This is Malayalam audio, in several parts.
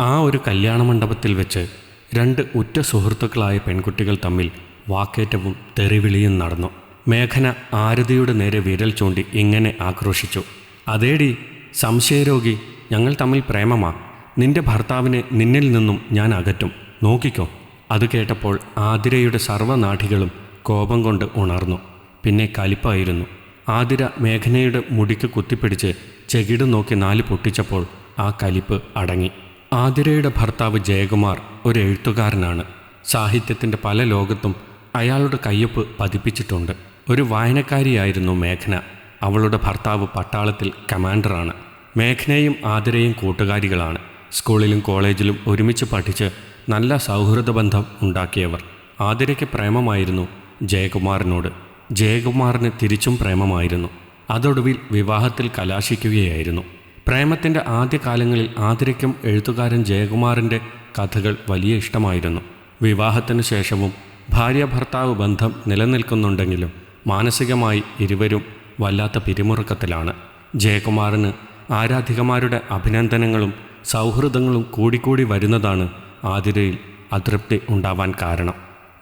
ആ ഒരു കല്യാണ മണ്ഡപത്തിൽ വെച്ച് രണ്ട് ഉറ്റ സുഹൃത്തുക്കളായ പെൺകുട്ടികൾ തമ്മിൽ വാക്കേറ്റവും തെറിവിളിയും നടന്നു. മേഘന ആരതിയുടെ നേരെ വിരൽ ചൂണ്ടി ഇങ്ങനെ ആക്രോശിച്ചു. അതേടി സംശയരോഗി ഞങ്ങൾ തമ്മിൽ പ്രേമമാ. നിന്റെ ഭർത്താവിനെ നിന്നിൽ നിന്നും ഞാൻ അകറ്റും. നോക്കിക്കോ. അത് കേട്ടപ്പോൾ ആതിരയുടെ സർവനാഠികളും കോപം കൊണ്ട് ഉണർന്നു. പിന്നെ കലിപ്പായിരുന്നു. ആതിര മേഘനയുടെ മുടിക്ക് കുത്തിപ്പിടിച്ച് ചെകിട് നോക്കി നാല് പൊട്ടിച്ചപ്പോൾ ആ കലിപ്പ് അടങ്ങി. ആതിരയുടെ ഭർത്താവ് ജയകുമാർ ഒരു എഴുത്തുകാരനാണ്. സാഹിത്യത്തിന്റെ പല ലോകത്തും അയാളുടെ കയ്യൊപ്പ് പതിപ്പിച്ചിട്ടുണ്ട്. ഒരു വായനക്കാരിയായിരുന്നു മേഘന. അവളുടെ ഭർത്താവ് പട്ടാളത്തിൽ കമാൻഡറാണ്. മേഘനയും ആതിരയും കൂട്ടുകാരികളാണ്. സ്കൂളിലും കോളേജിലും ഒരുമിച്ച് പഠിച്ച് നല്ല സൗഹൃദ ബന്ധം ഉണ്ടാക്കിയവർ. ആതിരയ്ക്ക് പ്രേമമായിരുന്നു ജയകുമാറിനോട്. ജയകുമാറിന് തിരിച്ചും പ്രേമമായിരുന്നു. അതൊടുവിൽ വിവാഹത്തിൽ കലാശിക്കുകയായിരുന്നു. പ്രേമത്തിന്റെ ആദ്യകാലങ്ങളിൽ ആതിരയ്ക്കും എഴുത്തുകാരൻ ജയകുമാറിന്റെ കഥകൾ വലിയ ഇഷ്ടമായിരുന്നു. വിവാഹത്തിനു ശേഷവും ഭാര്യ ഭർത്താവ് ബന്ധം നിലനിൽക്കുന്നുണ്ടെങ്കിലും മാനസികമായി ഇരുവരും വല്ലാത്ത പിരിമുറുക്കത്തിലാണ്. ജയകുമാറിന് ആരാധികമാരുടെ അഭിനന്ദനങ്ങളും സൗഹൃദങ്ങളും കൂടിക്കൂടി വരുന്നതാണ് ആതിരയിൽ അതൃപ്തി ഉണ്ടാവാൻ കാരണം.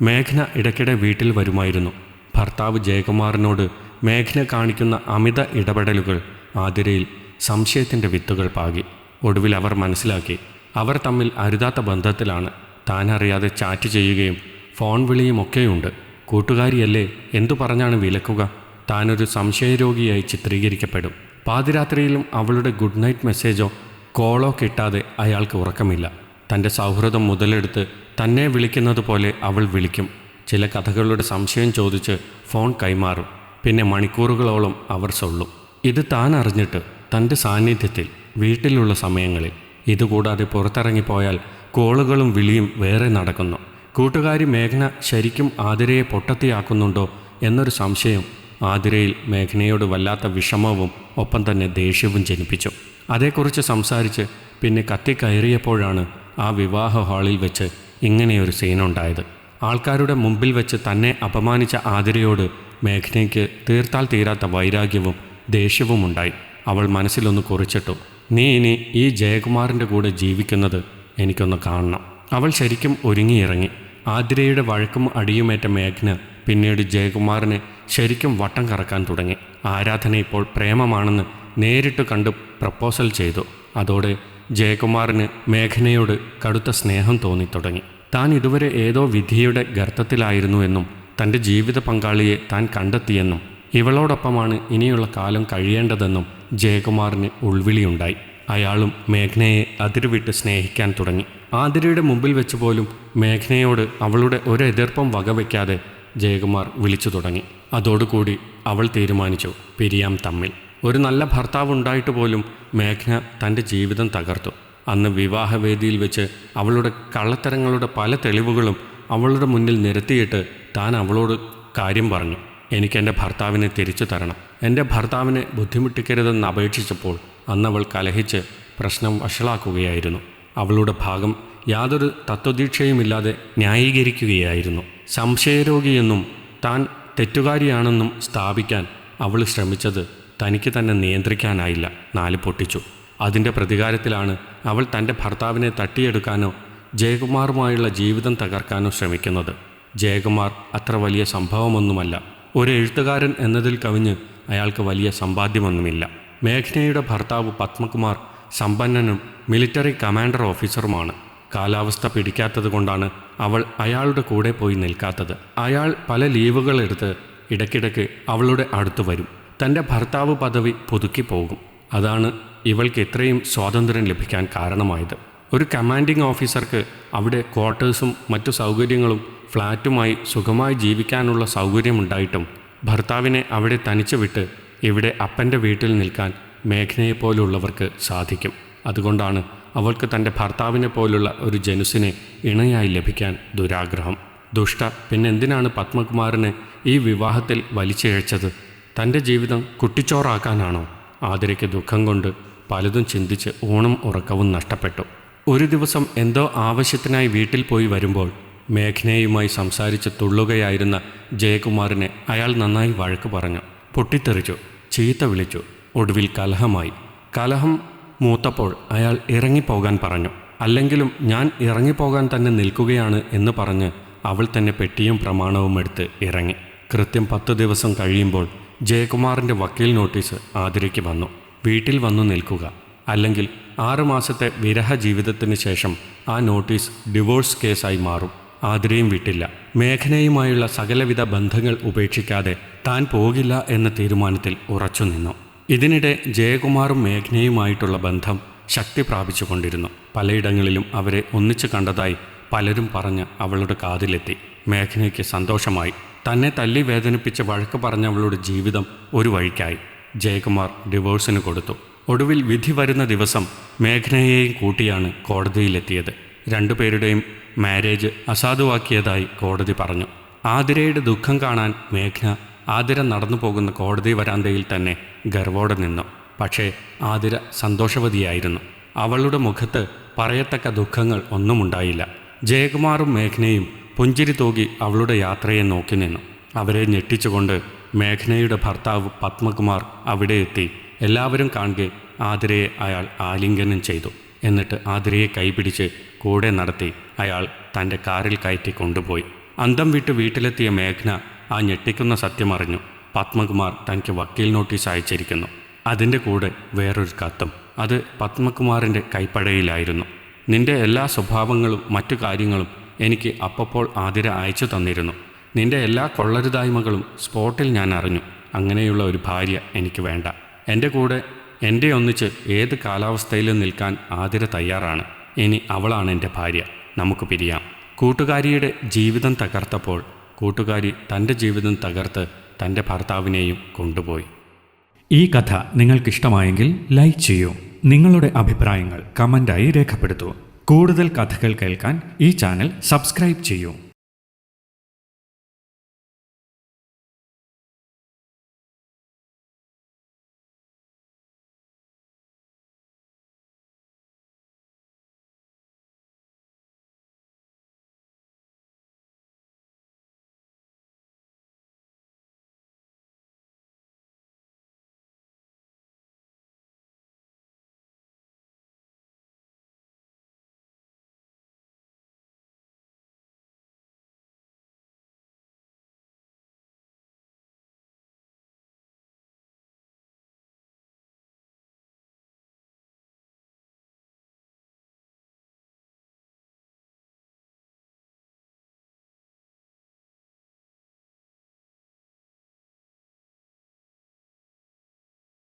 മേഘന ഇടയ്ക്കിടെ വീട്ടിൽ വരുമായിരുന്നു. ഭർത്താവ് ജയകുമാറിനോട് മേഘന കാണിക്കുന്ന അമിത ഇടപെടലുകൾ ആതിരയിൽ സംശയത്തിന്റെ വിത്തുകൾ പാകി. ഒടുവിൽ അവർ മനസ്സിലാക്കി. അവർ തമ്മിൽ അരുതാത്ത ബന്ധത്തിലാണ്. താൻ അറിയാതെ ചാറ്റ് ചെയ്യുകയും ഫോൺ വിളിയും ഒക്കെയുണ്ട്. കൂട്ടുകാരിയല്ലേ? എന്തു പറഞ്ഞാണ് വിലക്കുക? താനൊരു സംശയരോഗിയായി ചിത്രീകരിക്കപ്പെടും. പാതിരാത്രിയിലും അവളുടെ ഗുഡ് നൈറ്റ് മെസ്സേജോ കോളോ കിട്ടാതെ അയാൾക്ക് ഉറക്കമില്ല. തന്റെ സൗഹൃദം മുതലെടുത്ത് തന്നെ വിളിക്കുന്നത് പോലെ അവൾ വിളിക്കും. ചില കഥകളുടെ സംശയം ചോദിച്ച് ഫോൺ കൈമാറും. പിന്നെ മണിക്കൂറുകളോളം അവർ സൊള്ളും. ഇത് താൻ അറിഞ്ഞിട്ട് തന്റെ സാന്നിധ്യത്തിൽ വീട്ടിലുള്ള സമയങ്ങളിൽ. ഇതുകൂടാതെ പുറത്തിറങ്ങിപ്പോയാൽ കോളുകളും വിളിയും വേറെ നടക്കുന്നു. കൂട്ടുകാരി മേഘന ശരിക്കും ആതിരയെ പൊട്ടത്തിയാക്കുന്നുണ്ടോ എന്നൊരു സംശയം ആതിരയിൽ മേഘനയോട് വല്ലാത്ത വിഷമവും ഒപ്പം തന്നെ ദേഷ്യവും ജനിപ്പിച്ചു. അതേക്കുറിച്ച് സംസാരിച്ച് പിന്നെ കത്തിക്കയറിയപ്പോഴാണ് ആ വിവാഹ ഹാളിൽ വെച്ച് ഇങ്ങനെയൊരു സീനുണ്ടായത്. ആൾക്കാരുടെ മുമ്പിൽ വെച്ച് തന്നെ അപമാനിച്ച ആതിരയോട് മേഘനയ്ക്ക് തീർത്താൽ തീരാത്ത വൈരാഗ്യവും ദേഷ്യവും ഉണ്ടായി അവൾ മനസ്സിലൊന്ന് കുറിച്ചിട്ടു നീ ഇനി ഈ ജയകുമാറിന്റെ കൂടെ ജീവിക്കുന്നത് എനിക്കൊന്ന് കാണണം. അവൾ ശരിക്കും ഒരുങ്ങിയിറങ്ങി. ആതിരയുടെ വഴക്കും അടിയുമേറ്റ മേഘ്ന പിന്നീട് ജയകുമാറിനെ ശരിക്കും വട്ടം കറക്കാൻ തുടങ്ങി. ആരാധന ഇപ്പോൾ പ്രേമമാണെന്ന് നേരിട്ട് കണ്ട് പ്രപ്പോസൽ ചെയ്തു. അതോടെ ജയകുമാറിന് മേഘനയോട് കടുത്ത സ്നേഹം തോന്നി തുടങ്ങി. താൻ ഇതുവരെ ഏതോ വിധിയുടെ ഗർത്തത്തിലായിരുന്നുവെന്നും തന്റെ ജീവിത പങ്കാളിയെ താൻ കണ്ടെത്തിയെന്നും ഇവളോടൊപ്പമാണ് ഇനിയുള്ള കാലം കഴിയേണ്ടതെന്നും ജയകുമാറിന് ഉൾവിളിയുണ്ടായി. അയാളും മേഘനയെ അതിരുവിട്ട് സ്നേഹിക്കാൻ തുടങ്ങി. ആതിരയുടെ മുമ്പിൽ വെച്ച് പോലും മേഘനയോട് അവളുടെ ഒരു എതിർപ്പം വകവയ്ക്കാതെ ജയകുമാർ വിളിച്ചു തുടങ്ങി. അതോടുകൂടി അവൾ തീരുമാനിച്ചു പിരിയാം തമ്മിൽ. ഒരു നല്ല ഭർത്താവ് ഉണ്ടായിട്ട് പോലും മേഘന തന്റെ ജീവിതം തകർത്തു. അന്ന് വിവാഹവേദിയിൽ വെച്ച് അവളുടെ കള്ളത്തരങ്ങളുടെ പല തെളിവുകളും അവളുടെ മുന്നിൽ നിരത്തിയിട്ട് താൻ അവളോട് കാര്യം പറഞ്ഞു. എനിക്ക് എന്റെ ഭർത്താവിനെ തിരിച്ചു തരണം. എന്റെ ഭർത്താവിനെ ബുദ്ധിമുട്ടിക്കരുതെന്ന് അപേക്ഷിച്ചപ്പോൾ അന്നവൾ കലഹിച്ച് പ്രശ്നം വഷളാക്കുകയായിരുന്നു. അവളുടെ ഭാഗം യാതൊരു തത്വദീക്ഷയുമില്ലാതെ ന്യായീകരിക്കുകയായിരുന്നു. സംശയരോഗിയെന്നും താൻ തെറ്റുകാരിയാണെന്നും സ്ഥാപിക്കാൻ അവൾ ശ്രമിച്ചത് തനിക്ക് തന്നെ നിയന്ത്രിക്കാനായില്ല. നാല് പൊട്ടിച്ചു. അതിന്റെ പ്രതികാരത്തിലാണ് അവൾ തന്റെ ഭർത്താവിനെ തട്ടിയെടുക്കാനോ ജയകുമാറുമായുള്ള ജീവിതം തകർക്കാനോ ശ്രമിക്കുന്നത്. ജയകുമാർ അത്ര വലിയ സംഭവമൊന്നുമല്ല. ഒരു എഴുത്തുകാരൻ എന്നതിൽ കവിഞ്ഞ് അയാൾക്ക് വലിയ സമ്പാദ്യമൊന്നുമില്ല. മേഘ്നയുടെ ഭർത്താവ് പത്മകുമാർ സമ്പന്നനും മിലിറ്ററി കമാൻഡർ ഓഫീസറുമാണ് കാലാവസ്ഥ പിടിക്കാത്തത് കൊണ്ടാണ് അവൾ അയാളുടെ കൂടെ പോയി നിൽക്കാത്തത്. അയാൾ പല ലീവുകൾ എടുത്ത് ഇടയ്ക്കിടയ്ക്ക് അവളുടെ അടുത്ത് വരും. തന്റെ ഭർത്താവ് പദവി പുതുക്കി പോകും അതാണ് ഇവൾക്ക് ഇത്രയും സ്വാതന്ത്ര്യം ലഭിക്കാൻ കാരണമായത്. ഒരു കമാൻഡിംഗ് ഓഫീസർക്ക് അവിടെ ക്വാർട്ടേഴ്സും മറ്റു സൗകര്യങ്ങളും ഫ്ലാറ്റുമായി സുഖമായി ജീവിക്കാനുള്ള സൗകര്യമുണ്ടായിട്ടും ഭർത്താവിനെ അവിടെ തനിച്ചു വിട്ട് ഇവിടെ അപ്പന്റെ വീട്ടിൽ നിൽക്കാൻ മേഘനയെപ്പോലുള്ളവർക്ക് സാധിക്കും. അതുകൊണ്ടാണ് അവൾക്ക് തന്റെ ഭർത്താവിനെ പോലുള്ള ഒരു ജനുസിനെ ഇണയായി ലഭിക്കാൻ ദുരാഗ്രഹം. ദുഷ്ട പിന്നെന്തിനാണ് പത്മകുമാറിനെ ഈ വിവാഹത്തിൽ വലിച്ചിഴച്ചത്? തന്റെ ജീവിതം കുട്ടിച്ചോറാക്കാനാണോ? ആതിരയ്ക്ക് ദുഃഖം കൊണ്ട് പലതും ചിന്തിച്ച് ഊണും ഉറക്കവും നഷ്ടപ്പെട്ടു. ഒരു ദിവസം എന്തോ ആവശ്യത്തിനായി വീട്ടിൽ പോയി വരുമ്പോൾ മേഘ്നയുമായി സംസാരിച്ച് തുള്ളുകയായിരുന്ന ജയകുമാറിനെ അയാൾ നന്നായി വഴക്ക് പറഞ്ഞു. പൊട്ടിത്തെറിച്ചു. ചീത്ത വിളിച്ചു. ഒടുവിൽ കലഹമായി. കലഹം മൂത്തപ്പോൾ അയാൾ ഇറങ്ങിപ്പോകാൻ പറഞ്ഞു. അല്ലെങ്കിലും ഞാൻ ഇറങ്ങിപ്പോകാൻ തന്നെ നിൽക്കുകയാണ് എന്ന് പറഞ്ഞ് അവൾ തന്നെ പെട്ടിയും പ്രമാണവും എടുത്ത് ഇറങ്ങി. കൃത്യം പത്ത് ദിവസം കഴിയുമ്പോൾ ജയകുമാറിന്റെ വക്കീൽ നോട്ടീസ് ആതിരയ്ക്ക് വന്നു. വീട്ടിൽ വന്നു നിൽക്കുക. അല്ലെങ്കിൽ ആറു മാസത്തെ വിരഹ ജീവിതത്തിന് ശേഷം ആ നോട്ടീസ് ഡിവോഴ്സ് കേസായി മാറും. ആതിരയും വിട്ടില്ല. മേഘനയുമായുള്ള സകലവിധ ബന്ധങ്ങൾ ഉപേക്ഷിക്കാതെ താൻ പോകില്ല എന്ന തീരുമാനത്തിൽ ഉറച്ചു നിന്നു. ഇതിനിടെ ജയകുമാറും മേഘനയുമായിട്ടുള്ള ബന്ധം ശക്തി പ്രാപിച്ചുകൊണ്ടിരുന്നു. പലയിടങ്ങളിലും അവരെ ഒന്നിച്ചു കണ്ടതായി പലരും പറഞ്ഞ് അവളുടെ കാതിലെത്തി. മേഘനയ്ക്ക് സന്തോഷമായി. തന്നെ തല്ലി വേദനിപ്പിച്ച വഴക്ക് പറഞ്ഞവളുടെ ജീവിതം ഒരു വഴിക്കായി. ജയകുമാർ ഡിവോഴ്സിന് കൊടുത്തു. ഒടുവിൽ വിധി വരുന്ന ദിവസം മേഘനയെയും കൂട്ടിയാണ് കോടതിയിലെത്തിയത്. രണ്ടുപേരുടെയും മാരേജ് അസാധുവാക്കിയതായി കോടതി പറഞ്ഞു. ആതിരയുടെ ദുഃഖം കാണാൻ മേഘ്ന ആതിര നടന്നു പോകുന്ന കോടതി വരാന്തയിൽ തന്നെ ഗർവോടെ നിന്നു. പക്ഷേ ആതിര സന്തോഷവതിയായിരുന്നു. അവളുടെ മുഖത്ത് പറയത്തക്ക ദുഃഖങ്ങൾ ഒന്നുമുണ്ടായില്ല. ജയകുമാറും മേഘ്നയും പുഞ്ചിരി തൂകി അവളുടെ യാത്രയെ നോക്കി നിന്നു. അവരെ ഞെട്ടിച്ചുകൊണ്ട് മേഘ്നയുടെ ഭർത്താവ് പത്മകുമാർ അവിടെ എത്തി എല്ലാവരും കാണുകെ ആതിരയെ അയാൾ ആലിംഗനം ചെയ്തു. എന്നിട്ട് ആതിരയെ കൈപിടിച്ച് കൂടെ നടത്തി അയാൾ തന്റെ കാറിൽ കയറ്റി കൊണ്ടുപോയി. അന്തം വിട്ട് വീട്ടിലെത്തിയ മേഘ്ന ആ ഞെട്ടിക്കുന്ന സത്യമറിഞ്ഞു പത്മകുമാർ തനിക്ക് വക്കീൽ നോട്ടീസ് അയച്ചിരിക്കുന്നു. അതിന്റെ കൂടെ വേറൊരു കത്തും. അത് പത്മകുമാറിന്റെ കൈപ്പടയിലായിരുന്നു. നിന്റെ എല്ലാ സ്വഭാവങ്ങളും മറ്റു കാര്യങ്ങളും എനിക്ക് അപ്പപ്പോൾ ആതിര അയച്ചു തന്നിരുന്നു. നിന്റെ എല്ലാ കൊള്ളരുതായ്മകളും സ്പോട്ടിൽ ഞാൻ അറിഞ്ഞു. അങ്ങനെയുള്ള ഒരു ഭാര്യ എനിക്ക് വേണ്ട. എന്റെ കൂടെ എന്റെ ഒന്നിച്ച് ഏത് കാലാവസ്ഥയിലും നിൽക്കാൻ ആതിര തയ്യാറാണ്. ഇനി അവളാണ് എന്റെ ഭാര്യ. നമുക്ക് പിരിയാം. കൂട്ടുകാരിയുടെ ജീവിതം തകർത്തപ്പോൾ കൂട്ടുകാരി തന്റെ ജീവിതം തകർത്ത് തന്റെ ഭർത്താവിനെയും കൊണ്ടുപോയി. ഈ കഥ നിങ്ങൾക്കിഷ്ടമായെങ്കിൽ ലൈക്ക് ചെയ്യൂ. നിങ്ങളുടെ അഭിപ്രായങ്ങൾ കമന്റായി രേഖപ്പെടുത്തൂ. കൂടുതൽ കഥകൾ കേൾക്കാൻ ഈ ചാനൽ സബ്സ്ക്രൈബ് ചെയ്യൂ.